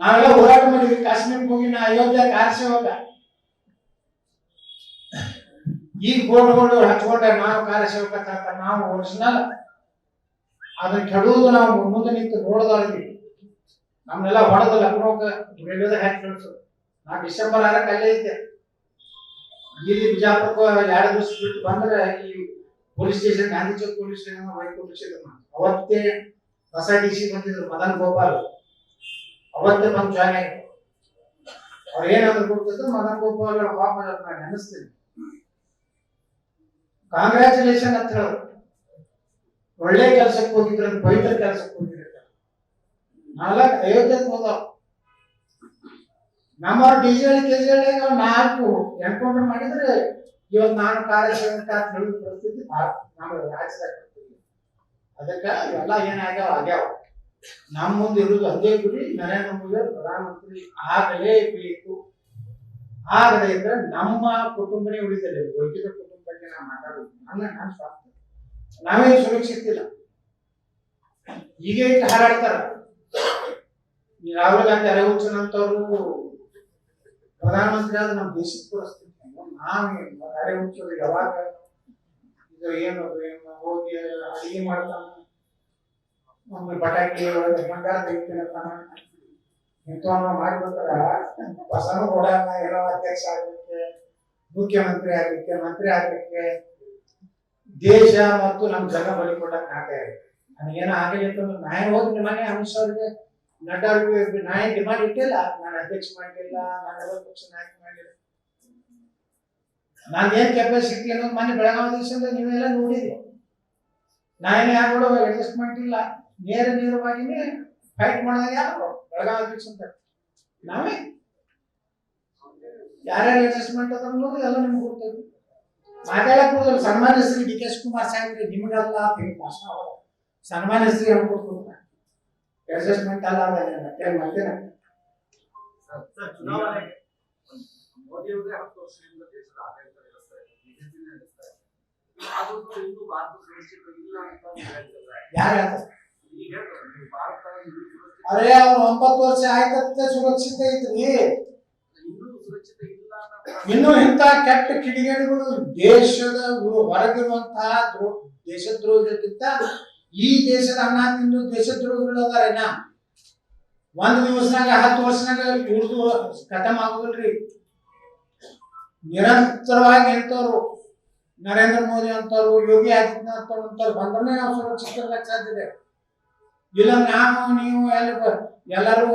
ನಾವೆಲ್ಲ ಹೋರಾಟ ಮಾಡಿದ್ವಿ. ಕಾಶ್ಮೀರಕ್ಕೆ ಹೋಗಿ ನಾ ಅಯೋಧ್ಯೆ ಆರಿಸಿ ಹೋಗ ಈಗ ಬೋರ್ಡ್ಗಳು ಹಚ್ಕೊಂಡ್ರೆ ನಾವು ಕಾರ್ಯಸೇವಕ ಅಂತ ನಾವು ಒರಿಜಿನಲ್ ಅದನ್ನ ಕೆಡುವುದು ನಾವು ಮುಂದೆ ನಿಂತು ನೋಡೋದಾಗಿ ನಮ್ಮನ್ನೆಲ್ಲ ಹೊಡೆದು ಲಕ್ನೋಕ ರೈಲ್ವೆದ ಹಾಕಿ ಕಳಿಸು ನಾ ಡಿಸೆಂಬರ್ ಆರಕ್ಕೆ ಅಲ್ಲೇ ಇದ್ದೆ. ಇಲ್ಲಿ ಬಿಜಾಪುರಕ್ಕೆ ಎರಡು ದಿವಸ ಬಿಟ್ಟು ಬಂದ್ರೆ ಈ police station, Gandhi Chowk police station Vaikuntha ಅವತ್ತೇ ಹೊಸ ಡಿ ಸಿ ಬಂದಿದ್ರು, ಮದನ್ ಗೋಪಾಲ್. ಅವತ್ತೇ ನಮ್ ಜಾಯ್ನ್ ಆಗಿ ಅವ್ರು ಏನಾದ್ರು ಕೊಡ್ತಿದ್ರು ಮದನ್ ಪಾಪ ನಾನು ನೆನೆಸ್ತೀನಿ ಕಾಂಗ್ರ್ಯಾಚುಲೇಷನ್ ಅಂತ ಹೇಳೋದು ಒಳ್ಳೆ ಕೆಲಸಕ್ಕೆ ಹೋಗಿದ್ರೆ ಪವಿತ್ರ ಕೆಲಸಕ್ಕೆ ಹೋಗಿದ್ರು. ನಾಲ್ಕು ಅಯೋಧ್ಯ ಹೋದ ನಮ್ಮ ಡಿಜಿಟಲ್ ಕೆಜಿಗಳಿಗೆ ನಾಲ್ಕು ಎನ್ಕೌಂಟರ್ ಮಾಡಿದ್ರೆ ಇವತ್ತು ನಾನು ಹೇಳೋ ಪರಿಸ್ಥಿತಿ ನಮ್ಮ ರಾಜ್ಯದಾಗ. ಅದಕ್ಕೆ ಇವೆಲ್ಲ ಏನಾಗ್ಯಾವ ಆಗ್ಯಾವ. ನಮ್ಮ ಮುಂದೆ ಇರುವುದು ಅದೇ ಗುರಿ ನರೇಂದ್ರ ಮೋದಿ ಪ್ರಧಾನಮಂತ್ರಿ. ಆಗಲೇಬೇಕು ಆಗದೆ ಇದ್ರೆ ನಮ್ಮ ಕುಟುಂಬನೇ ಉಳಿದಿಲ್ಲ ಉಳಿದ ಕುಟುಂಬ ಬಗ್ಗೆ ನಾವು ಮಾತಾಡೋದು. ನನ್ನ ನಾನು ಸ್ವಾರ್ಥ ನಾವೇ ಸುರಕ್ಷಿತ ಇಲ್ಲ ಈಗ ಇಟ್ಟು ಹಾರಾಡ್ತಾರ. ರಾಹುಲ್ ಗಾಂಧಿ ಅರೆಹುಚ್ಚನಂತವ್ರು ಪ್ರಧಾನಮಂತ್ರಿ ಆದ್ರೆ ನಮ್ಮ ದೇಶದ ಪರಿಸ್ಥಿತಿ ಅರೆ ಅರೆಹುಚ್ಚರು ಯಾವಾಗ? ಇದು ಏನು ಏನು? ಹೋಗಿ ಅಡಿಗೆ ಮಾಡ್ತಾನ? ಆಮೇಲೆ ಪಟಾಕಿ ಒಳಗೆ ಬಂಗಾರ ತೆಗಿತೀನಂತಾನ ಇಂಥವನ್ನ ಮಾಡ್ಬೇಕಾರ ಹೊಸನು ಕೊಡಲ್ಲ ಏನೋ ಅಧ್ಯಕ್ಷ ಆಗ್ಲಿಕ್ಕೆ, ಮುಖ್ಯಮಂತ್ರಿ ಆಗ್ಲಿಕ್ಕೆ, ಮಂತ್ರಿ ಆಗ್ಲಿಕ್ಕೆ ದೇಶ ಮತ್ತು ನಮ್ಮ ಜನ ಬಲಿ ಕೊಡಕ್ ಆಗ್ತಾ ಇದೆ. ನನಗೇನು ಆಗಿಲ್ಲ ಅಂತಂದ್ರೆ ನಾ ಹೋಗಿ ಮನೆ ಅಮಿತ್ ಶಾ ನಾಯಿ ನಡ್ಡಾ ಅವ್ರಿಗೆ ನಾ ಡಿಮಾಂಡ್ ಇಟ್ಟಿಲ್ಲ. ನಾನು ಅಧ್ಯಕ್ಷ ಮಾಡಿಲ್ಲ, ನಾನು ಪಕ್ಷ ನಾಯಕ ಮಾಡಿಲ್ಲ. ನಾನು ಏನ್ ಕೆಪಾಸಿಟಿ ಅನ್ನೋದು ಮನೆ ಬೆಳಗಾವಿ ದೇಶದಿಂದ ನೀವೆಲ್ಲ ನೋಡಿದ್ರಿ. ಏನು ಯಾರು ಕೂಡ ಅಡ್ಜಸ್ಟ್ಮೆಂಟ್ ಇಲ್ಲ. ನೇರ ನೇರವಾಗಿನೇ ಫೈಟ್ ಮಾಡಿದಾಗ ಯಾರು? ಬೆಳಗಾವಿ ಅಧ್ಯಕ್ಷ ಅಂತ. ನಾವೇ. ಯಾರ್ಯಾರು ಅಡ್ಜಸ್ಟ್ಮೆಂಟ್ ಅದ ಅನ್ನೋದು ಎಲ್ಲ ನಿಮ್ಗೆ ಗೊತ್ತೈತಿ ಮಾತಾಡಕ್ ಹೋದ್ರೆ ಸನ್ಮಾನ್ಯ ಶ್ರೀ ಡಿ ಕೆ ಶಿವಕುಮಾರ್ ಸಾಹೇಬ್ರಿ ನಿಮಗಲ್ಲ ಅಂತ ಹೇಳಿ ಭಾಷಣ ಅವಾಗ ಸನ್ಮಾನ್ಯ ಶ್ರೀ ಹೇಳ್ಕೊಡ್ತು ಅಡ್ಜಸ್ಟ್ಮೆಂಟ್ ಅಲ್ಲ ಮತ್ತೆ ಚುನಾವಣೆ ಮೋದಿ ಅವರೇ ಹತ್ತು ವರ್ಷದಿಂದ ದೇಶದ ಆಡಳಿತ ನಡೆಸ್ತಾ ಇದ್ದಾರೆ ಬಿಜೆಪಿ ನಡೆಸ್ತಾ ಇದೆ ಆದ್ರೂ ಇನ್ನೂ ಭಾರತ ಸುರಕ್ಷಿತ ಇಲ್ಲ ಅಂತ ಹೇಳ್ತಾರೆ? ಅರೇ ಅವ್ರು ಒಂಬತ್ತು ವರ್ಷ ಆಯ್ತಂತೆ, ಸುರಕ್ಷಿತ ಐತ್ರಿ. ಇನ್ನೂ ಇಂತ ಕೆಟ್ಟ ಕಿಡಿಗೇಡಿಗಳು ದೇಶದ ಹೊರಗಿರುವಂತಹ ದೇಶದ್ರೋಹಿಗಿಂತ ಈ ದೇಶದ ಅನ್ನ ತಿಂದು ದೇಶದ್ರೋಹಿಗಳು ಅದಾರೇನ ಒಂದ್ ದಿವಸನಾಗ, ಹತ್ತು ವರ್ಷನಾಗ ಇವ್ರದು ಖತಮ್ ಆಗುದಿಲ್ರಿ. ನಿರಂತರವಾಗಿ ಎಂತವ್ರು ನರೇಂದ್ರ ಮೋದಿ ಅಂತವ್ರು ಯೋಗಿ ಆದಿತ್ಯನಾಥ್ ಅಂತವ್ರು ಬಂದ್ರೆ ನಾವು ಸುರಕ್ಷಿತ ಸಾಧ್ಯತೆ ಇಲ್ಲ ನಾವು ನೀವು ಎಲ್ಲ ಎಲ್ಲರೂ